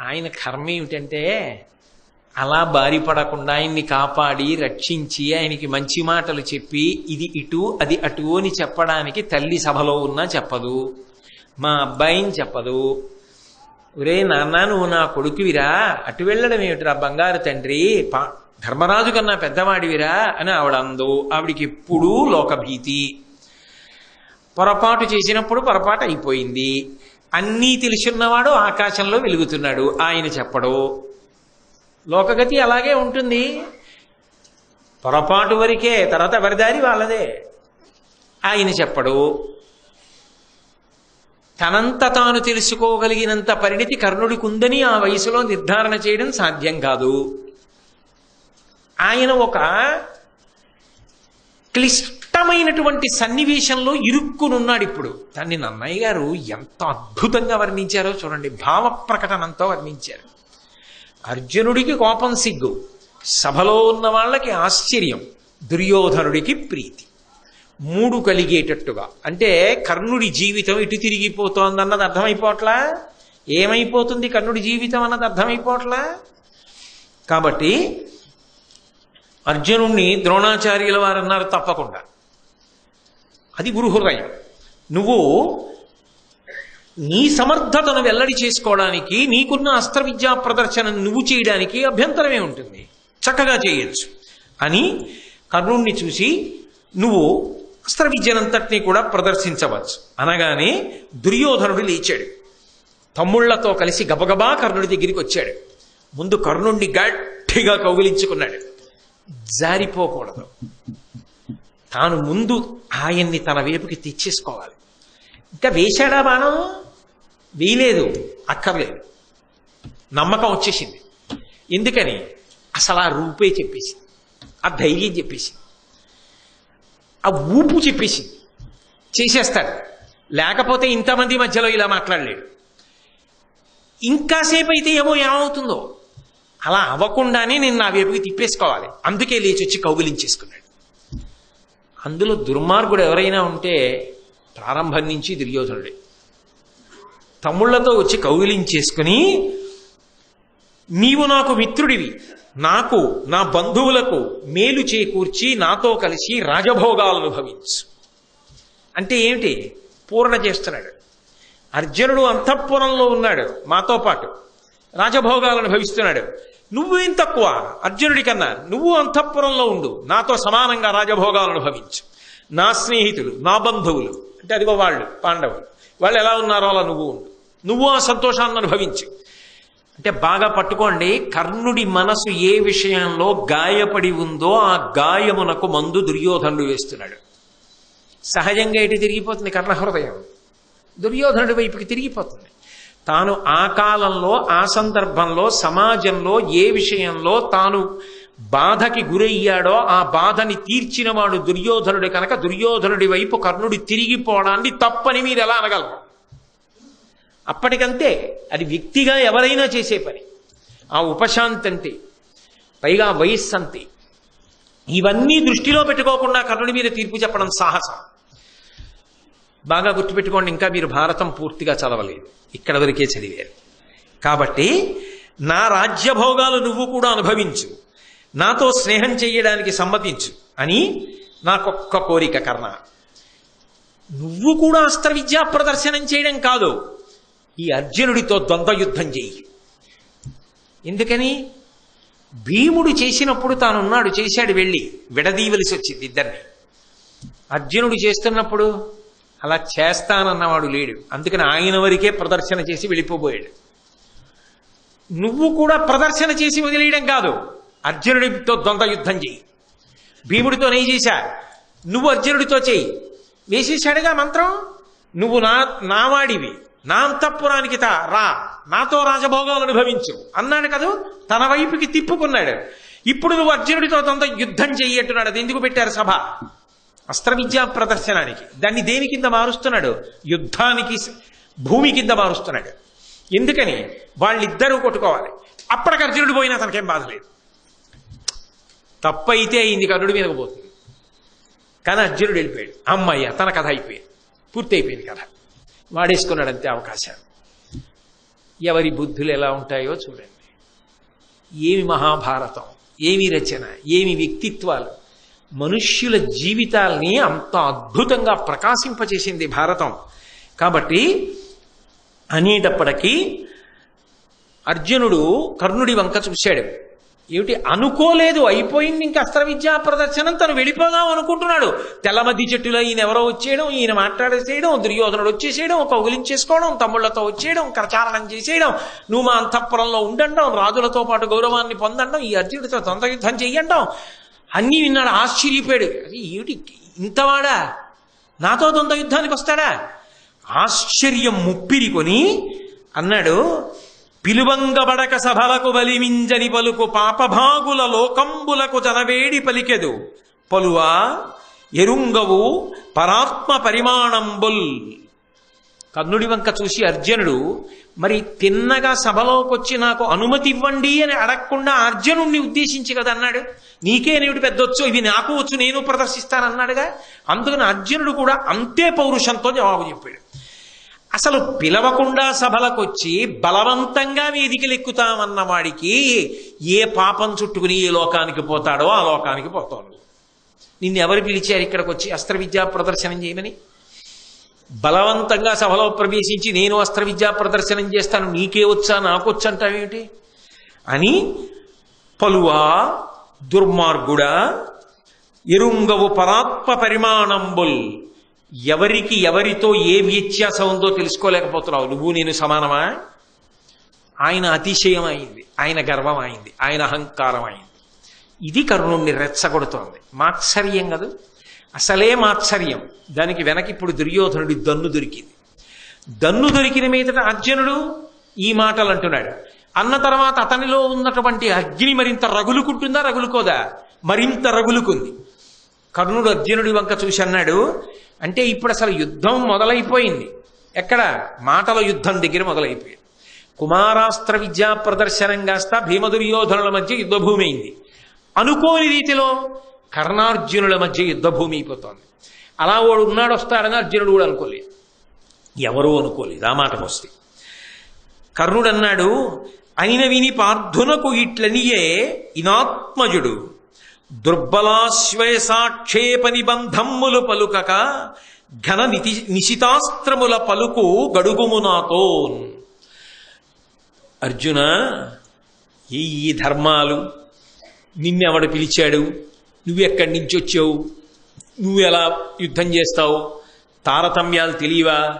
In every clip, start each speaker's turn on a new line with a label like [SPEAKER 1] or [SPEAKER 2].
[SPEAKER 1] ఆయన కర్మ ఏమిటంటే అలా బారిపడకుండా ఆయన్ని కాపాడి రక్షించి ఆయనకి మంచి మాటలు చెప్పి ఇది ఇటు అది అటు అని చెప్పడానికి తల్లి సభలో ఉన్నా చెప్పదు. మా అబ్బాయిని చెప్పదు. ఒరే నాన్న నువ్వు నా కొడుకువిరా. అటు వెళ్ళడం ఏమిటిరా బంగారు తండ్రి? పా- ధర్మరాజు కన్నా పెద్దవాడివిరా అని ఆవిడ అందు ఆవిడికి ఎప్పుడూ లోకభీతి. పొరపాటు చేసినప్పుడు పొరపాటు అయిపోయింది. అన్నీ తెలుసున్నవాడు ఆకాశంలో వెలుగుతున్నాడు. ఆయన చెప్పడు. లోకగతి అలాగే ఉంటుంది. పొరపాటు వరకే తర్వాత ఎవరిదారి వాళ్ళదే. ఆయన చెప్పడు. తనంత తాను తెలుసుకోగలిగినంత పరిణితి కర్ణుడికి ఉందని ఆ వయసులో నిర్ధారణ చేయడం సాధ్యం కాదు. ఆయన ఒక విచిత్రమైనటువంటి సన్నివేశంలో ఇరుక్కునున్నాడు ఇప్పుడు. దాన్ని నన్నయ్య గారు ఎంత అద్భుతంగా వర్ణించారో చూడండి. భావ ప్రకటనంతో వర్ణించారు. అర్జునుడికి కోపం సిగ్గు. సభలో ఉన్న వాళ్ళకి ఆశ్చర్యం. దుర్యోధనుడికి ప్రీతి. మూడు కలిగేటట్టుగా. అంటే కర్ణుడి జీవితం ఇటు తిరిగిపోతోందన్నది అర్థమైపోవట్లా? ఏమైపోతుంది కర్ణుడి జీవితం అన్నది అర్థమైపోవట్లా? కాబట్టి అర్జునుణ్ణి ద్రోణాచార్యుల వారు అన్నారు తప్పకుండా. అది గురుహృదయం. నువ్వు నీ సమర్థతను వెల్లడి చేసుకోవడానికి నీకున్న అస్త్ర విద్యా ప్రదర్శన నువ్వు చేయడానికి అభ్యంతరమే ఉంటుంది. చక్కగా చేయొచ్చు. అని కర్ణుణ్ణి చూసి నువ్వు అస్త్ర విద్యనంతటినీ కూడా ప్రదర్శించవచ్చు. అనగానే దుర్యోధనుడు లేచాడు. తమ్ముళ్ళతో కలిసి గబగబా కర్ణుడి దగ్గరికి వచ్చాడు. ముందు కర్ణుణ్ణి గట్టిగా కౌగిలించుకున్నాడు. జారిపోకూడదు. తాను ముందు ఆయన్ని తన వైపుకి తెచ్చేసుకోవాలి. ఇంకా వేశాడా బాణం? వేయలేదు అక్కర్లేదు. నమ్మకం వచ్చేసింది. ఎందుకని? అసలు ఆ రూపే చెప్పేసింది. ఆ ధైర్యం చెప్పేసింది. ఆ ఊపు చెప్పేసింది. చేసేస్తాడు. లేకపోతే ఇంతమంది మధ్యలో ఇలా మాట్లాడలేడు. ఇంకాసేపు అయితే ఏమో ఏమవుతుందో? అలా అవ్వకుండానే నేను నా వైపుకి తిప్పేసుకోవాలి. అందుకే లేచి వచ్చి కౌగులించేసుకున్నాడు. అందులో దుర్మార్గుడు ఎవరైనా ఉంటే ప్రారంభం నుంచి దుర్యోధనుడే. తమ్ముళ్ళతో వచ్చి కౌగిలించేసుకుని నీవు నాకు మిత్రుడివి. నాకు నా బంధువులకు మేలు చేకూర్చి నాతో కలిసి రాజభోగాలను అనుభవించు. అంటే ఏమిటి? పూర్ణ చేస్తున్నాడు. అర్జునుడు అంతఃపురంలో ఉన్నాడు మాతో పాటు. రాజభోగాలను అనుభవిస్తున్నాడు. నువ్వేం తక్కువ? అర్జునుడి కన్నా నువ్వు అంతఃపురంలో ఉండు. నాతో సమానంగా రాజభోగాలను అనుభవించు. నా స్నేహితులు నా బంధువులు అంటే అదిగో వాళ్ళు పాండవులు వాళ్ళు ఎలా ఉన్నారో అలా నువ్వు ఉండు. నువ్వు ఆ సంతోషాన్ని అనుభవించు. అంటే బాగా పట్టుకోండి కర్ణుడి మనసు ఏ విషయంలో గాయపడి ఉందో ఆ గాయమునకు మందు దుర్యోధనుడు వేస్తున్నాడు. సహజంగా ఇటు తిరిగిపోతుంది? కర్ణ హృదయం దుర్యోధనుడి వైపుకి తిరిగిపోతుంది. తాను ఆ కాలంలో ఆ సందర్భంలో సమాజంలో ఏ విషయంలో తాను బాధకి గురయ్యాడో ఆ బాధని తీర్చినవాడు దుర్యోధనుడి కనుక దుర్యోధనుడి వైపు కర్ణుడి తిరిగిపోవడాన్ని తప్పని మీరు ఎలా అనగలరు? అప్పటికంతే అది వ్యక్తిగా ఎవరైనా చేసే పని. ఆ ఉపశాంతి అంతే పైగా వయస్సు అంతే ఇవన్నీ దృష్టిలో పెట్టుకోకుండా కర్ణుడి మీద తీర్పు చెప్పడం సాహసం. బాగా గుర్తుపెట్టుకోండి ఇంకా మీరు భారతం పూర్తిగా చదవలేదు. ఇక్కడ వరకే చదివారు. కాబట్టి నా రాజ్యభోగాలు నువ్వు కూడా అనుభవించు. నాతో స్నేహం చేయడానికి సమ్మతించు అని నాకొక్క కోరిక కర్ణ నువ్వు కూడా అస్త్ర విద్యా ప్రదర్శనం చేయడం కాదు ఈ అర్జునుడితో ద్వంద్వ యుద్ధం చెయ్యి. ఎందుకని? భీముడు చేసినప్పుడు తానున్నాడు చేశాడు వెళ్ళి విడదీయవలసి వచ్చింది ఇద్దరిని. అర్జునుడు చేస్తున్నప్పుడు అలా చేస్తానన్నవాడు లేడు. అందుకని ఆయన వరకే ప్రదర్శన చేసి వెళ్ళిపోబోయాడు. నువ్వు కూడా ప్రదర్శన చేసి వదిలేయడం కాదు. అర్జునుడితో ద్వంద్వ యుద్ధం చెయ్యి భీముడితో నెయ్యి చేశా. నువ్వు అర్జునుడితో చేయి. వేసేశాడుగా మంత్రం? నువ్వు నా నావాడివి. నా అంతఃపురానికి తా రా. నాతో రాజభోగాలు అనుభవించు. అన్నాడు కదూ? తన వైపుకి తిప్పుకున్నాడు. ఇప్పుడు నువ్వు అర్జునుడితో ద్వంద్వ యుద్ధం చెయ్యి అంటున్నాడు. అది ఎందుకు పెట్టారు సభ? అస్త్ర విద్యా ప్రదర్శనానికి. దాన్ని దేని కింద మారుస్తున్నాడు? యుద్ధానికి భూమి కింద మారుస్తున్నాడు. ఎందుకని? వాళ్ళిద్దరూ కొట్టుకోవాలి. అప్పటికి అర్జునుడు పోయినా తనకేం బాధ లేదు. తప్పైతే అయింది కర్ణుడి మీదకు పోతుంది. కానీ అర్జునుడు వెళ్ళిపోయాడు. అమ్మయ్య తన కథ అయిపోయింది. పూర్తి అయిపోయింది కథ. వాడేసుకున్నాడు అంతే అవకాశాలు ఎవరి బుద్ధులు ఎలా ఉంటాయో చూడండి. ఏమి మహాభారతం ఏమి రచన ఏమి వ్యక్తిత్వాలు మనుష్యుల జీవితాల్ని అంత అద్భుతంగా ప్రకాశింపచేసింది భారతం. కాబట్టి అనేటప్పటికీ అర్జునుడు కర్ణుడి వంక చూశాడు. ఏమిటి? అనుకోలేదు అయిపోయింది ఇంకా అస్త్ర విద్యా ప్రదర్శనం తను వెళ్ళిపోదాం అనుకుంటున్నాడు. తెల్లమద్ది చెట్టులో ఈయన ఎవరో వచ్చేయడం ఈయన మాట్లాడేసేయడం దుర్యోధనుడు వచ్చేసేయడం కౌగులించేసుకోవడం తమ్ముళ్ళతో వచ్చేయడం కరచారణం చేసేయడం నువ్వు మా అంతఃపురంలో ఉండండం రాజులతో పాటు గౌరవాన్ని పొందండం ఈ అర్జునుడితో సొంత యుద్ధం చెయ్యండం అన్నీ విన్నాడు ఆశ్చర్యపోయాడు. అరే ఏమిటి ఇంతవాడా? నాతో దొంద యుద్ధానికి వస్తాడా? ఆశ్చర్యం ముప్పిరి కొని అన్నాడు పిలువంగబడక సభలకు బలిమింజని పలుకు పాపభాగుల లోకంబులకు జనవేడి పలికెదు. పలువా ఎరుంగవు పరాత్మ పరిమాణంబుల్ కర్ణుడి వంక చూసి అర్జునుడు మరి తిన్నగా సభలోకి వచ్చి నాకు అనుమతి ఇవ్వండి అని అడగకుండా అర్జునుడిని ఉద్దేశించి కదా అన్నాడు. నీకేనేమిటి పెద్దొచ్చు ఇవి నాకు వచ్చు నేను ప్రదర్శిస్తానన్నాడుగా? అందుకని అర్జునుడు కూడా అంతే పౌరుషంతో జవాబు చెప్పాడు. అసలు పిలవకుండా సభలకు వచ్చి బలవంతంగా వేదికలు ఎక్కుతామన్న వాడికి ఏ పాపం చుట్టుకుని ఏ లోకానికి పోతాడో ఆ లోకానికి పోతాడు. నిన్ను ఎవరు పిలిచారు ఇక్కడికి వచ్చి అస్త్ర విద్యా ప్రదర్శనం చేయమని? బలవంతంగా సభలో ప్రవేశించి నేను అస్త్ర విద్యా ప్రదర్శనం చేస్తాను. నీకే వచ్చా నాకు వచ్చంటావేమిటి అని పలువా దుర్మార్గుడా ఎరుంగవు పరాత్మ పరిమాణంబుల్ ఎవరికి ఎవరితో ఏ వ్యత్యాసం ఉందో తెలుసుకోలేకపోతున్నావు. నువ్వు నేను సమానమా? ఆయన అతిశయం అయింది ఆయన గర్వం అయింది ఆయన అహంకారం అయింది ఇది కరుణుణ్ణి రెచ్చగొడుతోంది. మాత్సర్యం కదా? అసలే మాత్సర్యం. దానికి వెనక ఇప్పుడు దుర్యోధనుడి దన్ను దొరికింది. దన్ను దొరికిన మీదట అర్జునుడు ఈ మాటలు అంటున్నాడు. అన్న తర్వాత అతనిలో ఉన్నటువంటి అగ్ని మరింత రగులుకుంటుందా రగులుకోదా? మరింత రగులుకుంది. కర్ణుడు అర్జునుడి వంక చూసి అన్నాడు అంటే ఇప్పుడు అసలు యుద్ధం మొదలైపోయింది. ఎక్కడ? మాటల యుద్ధం దగ్గర మొదలైపోయింది. కుమారాస్త్ర విద్యా ప్రదర్శనం కాస్త భీమదుర్యోధనుల మధ్య యుద్ధభూమి అయింది. అనుకోని రీతిలో కర్ణార్జునుల మధ్య యుద్ధభూమి అయిపోతోంది అలా వాడు ఉన్నాడు వస్తాడని అర్జునుడు కూడా అనుకోలేదు. ఎవరూ అనుకోలేదు. ఆ మాట వస్తే. కర్ణుడు అన్నాడు అయిన విని పార్థునకు ఇట్లనియే ఇనాత్మజుడు. దుర్బలాశ్వయసాక్షేప నిబంధమ్ములు పలుకక ఘన నితి నిశితాస్త్రముల పలుకు గడుగుము నాతో. అర్జున ఈ ధర్మాలు నిన్నెవడు పిలిచాడు? నువ్వు ఎక్కడి నుంచి వచ్చావు? నువ్వు ఎలా యుద్ధం చేస్తావు? తారతమ్యాలు తెలియవా?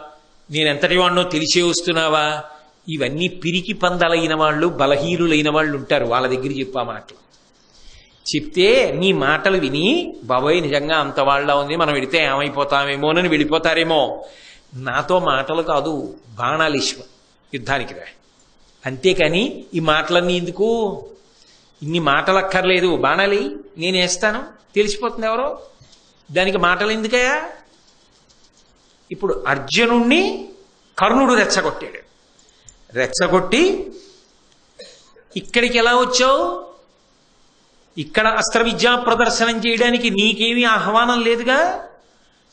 [SPEAKER 1] నేనెంతటి వాడినో తెలిసే వస్తున్నావా? ఇవన్నీ పిరికి పందలైన వాళ్ళు బలహీనులైన వాళ్ళు ఉంటారు. వాళ్ళ దగ్గర చెప్పా మాటలు. చెప్తే నీ మాటలు విని బాబోయ్ నిజంగా అంత వాళ్ళ ఉంది. మనం వెడితే ఏమైపోతామేమోనని వెళ్ళిపోతారేమో. నాతో మాటలు కాదు బాణాలు ఇష్టం యుద్ధానికి రా అంతేకాని ఈ మాటలన్నీ ఎందుకు? ఇన్ని మాటలు అక్కర్లేదు బాణాలి నేను వేస్తాను. తెలిసిపోతుంది ఎవరో? దానికి మాటలు ఎందుకయ్యా? ఇప్పుడు అర్జునుణ్ణి కర్ణుడు రెచ్చగొట్టాడు. రెచ్చగొట్టి ఇక్కడికి ఎలా వచ్చావు? ఇక్కడ అస్త్ర విద్యా ప్రదర్శనం చేయడానికి నీకేమీ ఆహ్వానం లేదుగా?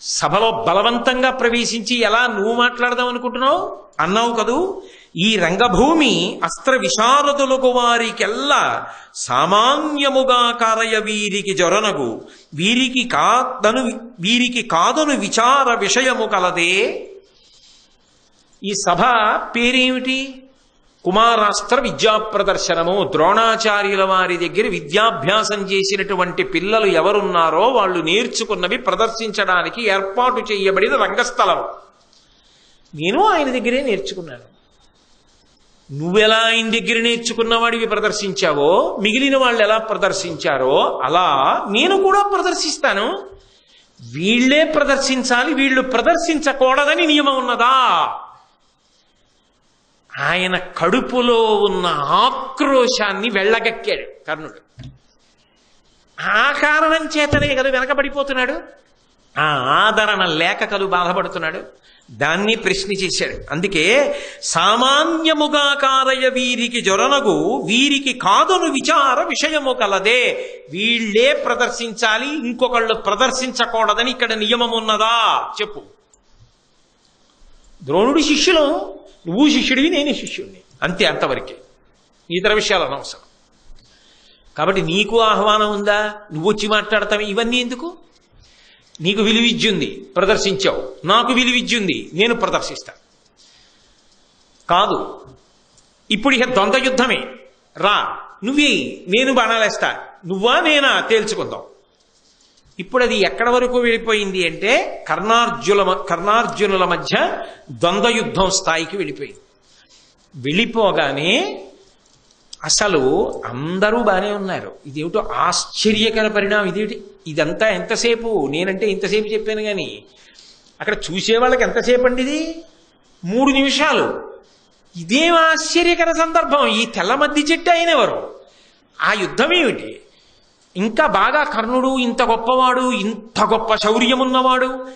[SPEAKER 1] సభలో బలవంతంగా ప్రవేశించి ఎలా నువ్వు మాట్లాడదాం అనుకుంటున్నావు? అన్నావు కదూ? ఈ రంగభూమి అస్త్ర విశారదులకు వారికెల్లా సామాన్యముగా కారయ వీరికి జొరనగు. వీరికి కాదను వీరికి కాదను విచార విషయము కలదే. ఈ సభ పేరేమిటి? కుమారాస్త్ర విద్యా ప్రదర్శనము ద్రోణాచార్యుల వారి దగ్గర విద్యాభ్యాసం చేసినటువంటి పిల్లలు ఎవరున్నారో వాళ్ళు నేర్చుకున్నవి ప్రదర్శించడానికి ఏర్పాటు చేయబడిన రంగస్థలం. నేను ఆయన దగ్గరే నేర్చుకున్నాను. నువ్వెలా ఆయన దగ్గర నేర్చుకున్నవాడివి ప్రదర్శించావో మిగిలిన వాళ్ళు ఎలా ప్రదర్శించారో అలా నేను కూడా ప్రదర్శిస్తాను. వీళ్ళే ప్రదర్శించాలి వీళ్ళు ప్రదర్శించకూడదని నియమం ఉన్నదా? ఆయన కడుపులో ఉన్న ఆక్రోశాన్ని వెళ్ళగక్కాడు కర్ణుడు. ఆ కారణం చేతనే కదా వెనకబడిపోతున్నాడు. ఆ ఆదరణ లేక కలు బాధపడుతున్నాడు. దాన్ని ప్రశ్న చేశాడు. అందుకే సామాన్యముగా కారయ వీరికి జొరనగు వీరికి కాదను విచార విషయము కలదే. వీళ్ళే ప్రదర్శించాలి ఇంకొకళ్ళు ప్రదర్శించకూడదని ఇక్కడ నియమం ఉన్నదా చెప్పు. ద్రోణుడి శిష్యులు నువ్వు శిష్యుడివి నేను శిష్యుడిని. అంతే అంతవరకే. ఇతర విషయాలు అనవసరం. కాబట్టి నీకు ఆహ్వానం ఉందా? నువ్వు వచ్చి మాట్లాడతావు? ఇవన్నీ ఎందుకు? నీకు విలువిద్యుంది ప్రదర్శించావు. నాకు విలువిద్యుంది నేను ప్రదర్శిస్తా. కాదు. ఇప్పుడు ఇక ద్వంద్వ యుద్ధమే రా. నువ్వే నేను బాణాలేస్తా. నువ్వా నేనా? తేల్చుకుందాం. ఇప్పుడు అది ఎక్కడ వరకు వెళ్ళిపోయింది అంటే కర్ణార్జుల కర్ణార్జునుల మధ్య ద్వంద్వ యుద్ధం స్థాయికి వెళ్ళిపోయింది. వెళ్ళిపోగానే అసలు అందరూ బాగానే ఉన్నారు. ఇదేమిటో ఆశ్చర్యకర పరిణామం. ఇదేమిటి? ఇదంతా ఎంతసేపు? నేనంటే ఇంతసేపు చెప్పాను కానీ అక్కడ చూసే వాళ్ళకి ఎంతసేపు అండి ఇది? మూడు నిమిషాలు. ఇదేం ఆశ్చర్యకర సందర్భం? ఈ తెల్లమద్ది చెట్టు అయినవారు. ఆ యుద్ధం ఏమిటి? ఇంకా బాగా కర్ణుడు ఇంత గొప్పవాడు ఇంత గొప్ప శౌర్యమున్నవాడు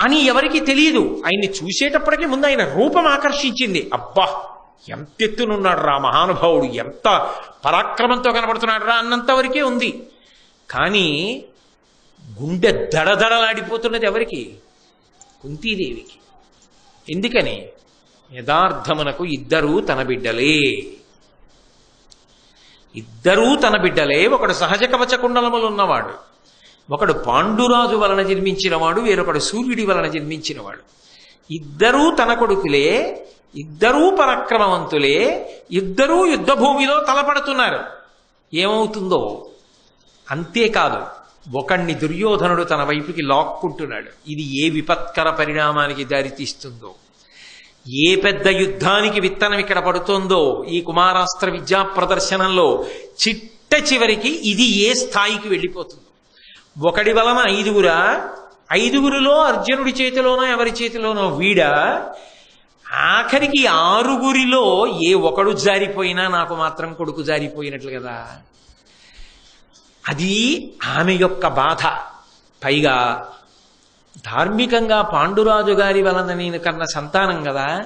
[SPEAKER 1] అని ఎవరికి తెలియదు ఆయన్ని చూసేటప్పటికీ ముందు ఆయన రూపం ఆకర్షించింది. అబ్బా ఎంతెత్తునున్నాడు రా మహానుభావుడు ఎంత పరాక్రమంతో కనబడుతున్నాడు రా అన్నంతవరకే ఉంది. కానీ గుండె దడదడలాడిపోతున్నది ఎవరికి? కుంతీదేవికి. ఎందుకని? యథార్థమునకు ఇద్దరూ తన బిడ్డలే. ఇద్దరూ తన బిడ్డలే. ఒకడు సహజ కవచ కుండలములు ఉన్నవాడు. ఒకడు పాండురాజు వలన జన్మించినవాడు వేరొకడు సూర్యుడి వలన జన్మించినవాడు. ఇద్దరూ తన కొడుకులే ఇద్దరూ పరాక్రమవంతులే ఇద్దరూ యుద్ధభూమిలో తలపడుతున్నారు. ఏమవుతుందో? అంతేకాదు ఒకణ్ణి దుర్యోధనుడు తన వైపుకి లాక్కుంటున్నాడు. ఇది ఏ విపత్కర పరిణామానికి దారితీస్తుందో? ఏ పెద్ద యుద్ధానికి విత్తనం ఇక్కడ పడుతోందో ఈ కుమారాస్త్ర విద్యా ప్రదర్శనంలో చిట్ట చివరికి ఇది ఏ స్థాయికి వెళ్ళిపోతుందో? ఒకడి వలన ఐదుగురా? ఐదుగురిలో అర్జునుడి చేతిలోనో ఎవరి చేతిలోనో వీడా? ఆఖరికి ఆరుగురిలో ఏ ఒకడు జారిపోయినా నాకు మాత్రం కొడుకు జారిపోయినట్లు కదా. అది ఆమె యొక్క బాధ. పైగా ధార్మికంగా పాండురాజు గారి వలన నేను కన్న సంతానం కదా.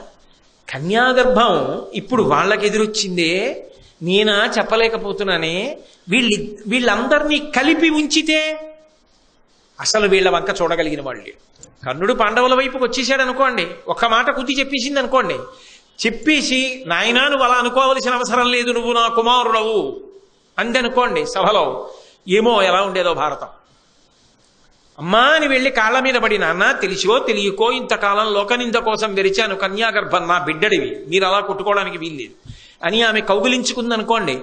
[SPEAKER 1] కన్యాగర్భం ఇప్పుడు వాళ్ళకి ఎదురొచ్చిందే నేనా చెప్పలేకపోతున్నానే. వీళ్ళి వీళ్ళందరినీ కలిపి ఉంచితే అసలు వీళ్ళ వంక చూడగలిగిన వాళ్ళు. కర్ణుడు పాండవుల వైపుకి వచ్చేసాడు అనుకోండి ఒక్క మాట కుది చెప్పేసింది అనుకోండి చెప్పేసి నాయనా నువ్వు అలా అనుకోవలసిన అవసరం లేదు. నువ్వు నా కుమారుడవు. అందనుకోండి అనుకోండి సభలో. ఏమో ఎలా ఉండేదో భారతం. అమ్మా అని వెళ్ళి కాళ్ళ మీద పడి నాన్న తెలిసో తెలియకో ఇంతకాలం లోకనింద కోసం వెరిచాను కన్యాగర్భం నా బిడ్డడివి. మీరు అలా కొట్టుకోవడానికి వీల్లేదు. అని ఆమె కౌగిలించుకుందనుకోండి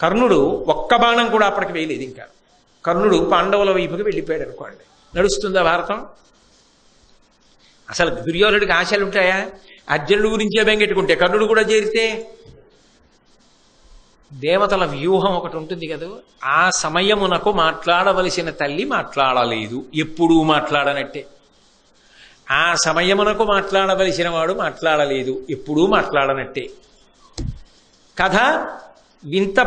[SPEAKER 1] కర్ణుడు ఒక్క బాణం కూడా అప్పటికి వేయలేదు ఇంకా. కర్ణుడు పాండవుల వైపుకి వెళ్ళిపోయాడు అనుకోండి నడుస్తుందా భారతం? అసలు దుర్యోధనుడికి ఆశలు ఉంటాయా అర్జునుడు గురించే బెంగెట్టుకుంటే కర్ణుడు కూడా చేరితే దేవతల వ్యూహం ఒకటి ఉంటుంది కదా. ఆ సమయమునకు మాట్లాడవలసిన తల్లి మాట్లాడలేదు. ఎప్పుడూ మాట్లాడనట్టే. ఆ సమయమునకు మాట్లాడవలసిన వాడు మాట్లాడలేదు. ఎప్పుడూ మాట్లాడనట్టే. కథ వింత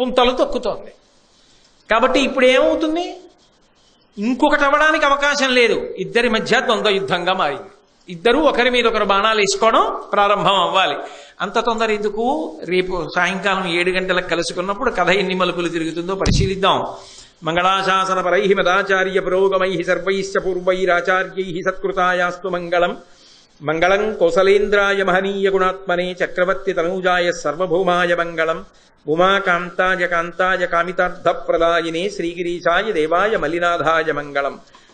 [SPEAKER 1] పుంతలు తొక్కుతోంది. కాబట్టి ఇప్పుడు ఏమవుతుంది? ఇంకొకటి అవ్వడానికి అవకాశం లేదు. ఇద్దరి మధ్య ద్వంద్వ యుద్ధంగా మారింది. ఇద్దరూ ఒకరి మీద ఒకరు బాణాలు వేసుకోవడం ప్రారంభం అవ్వాలి. అంత తొందర ఎందుకు? రేపు సాయంకాలం ఏడు గంటలకు కలుసుకున్నప్పుడు కథ ఎన్ని మలుపులు తిరుగుతుందో పరిశీలిద్దాం. మంగళాశాసన పరై మదాచార్య పురోగమై సర్వైశ్చ పూర్వైరాచార్యై సత్కృతాయాస్తు మంగళం. మంగళం కోసలేంద్రాయ మహనీయ గుణాత్మనే చక్రవర్తి తనూజాయ సర్వభౌమాయ మంగళం. ఉమాకాంతాయ కాంతాయ కామితార్థప్రదాయినే శ్రీగిరీశాయ దేవాయ మలినాథాయ మంగళం.